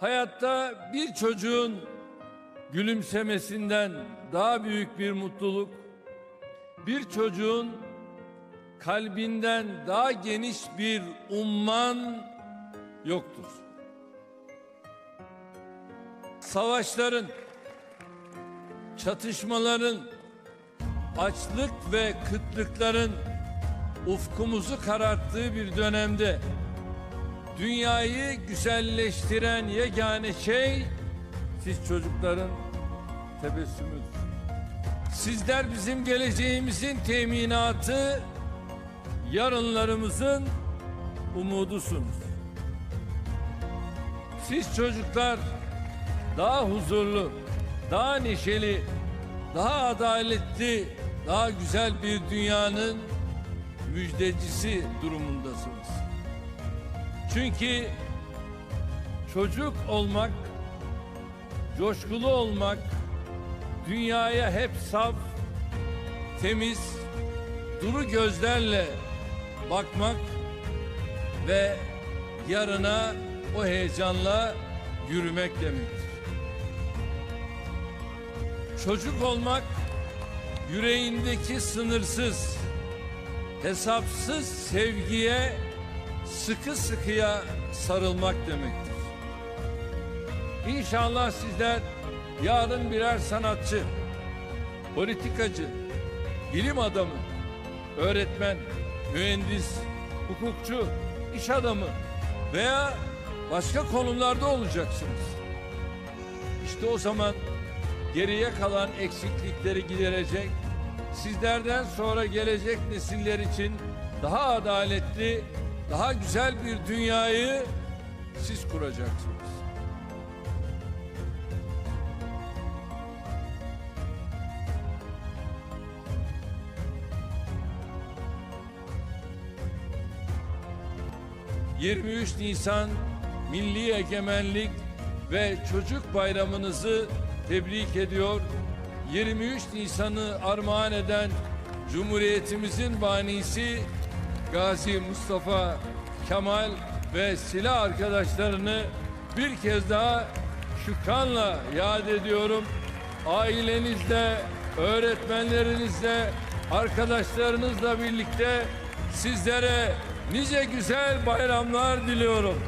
Hayatta bir çocuğun gülümsemesinden daha büyük bir mutluluk, bir çocuğun kalbinden daha geniş bir umman yoktur. Savaşların, çatışmaların, açlık ve kıtlıkların ufkumuzu kararttığı bir dönemde dünyayı güzelleştiren yegane şey siz çocukların tebessümüdür. Sizler bizim geleceğimizin teminatı, yarınlarımızın umudusunuz. Siz çocuklar daha huzurlu, daha neşeli, daha adaletli, daha güzel bir dünyanın müjdecisi durumundasınız. Çünkü çocuk olmak, coşkulu olmak, dünyaya hep saf, temiz, duru gözlerle bakmak ve yarına o heyecanla yürümek demektir. Çocuk olmak yüreğindeki sınırsız, hesapsız sevgiye sıkı sıkıya sarılmak demektir. İnşallah sizler yarın birer sanatçı, politikacı, bilim adamı, öğretmen, mühendis, hukukçu, iş adamı veya başka konumlarda olacaksınız. İşte o zaman geriye kalan eksiklikleri giderecek, sizlerden sonra gelecek nesiller için daha adaletli, daha güzel bir dünyayı siz kuracaksınız. ...23 Nisan Milli Egemenlik ve Çocuk Bayramınızı tebrik ediyor. 23 Nisan'ı armağan eden Cumhuriyetimizin banisi Gazi Mustafa Kemal ve silah arkadaşlarını bir kez daha şükranla yad ediyorum. Ailenizle, öğretmenlerinizle, arkadaşlarınızla birlikte sizlere nice güzel bayramlar diliyorum.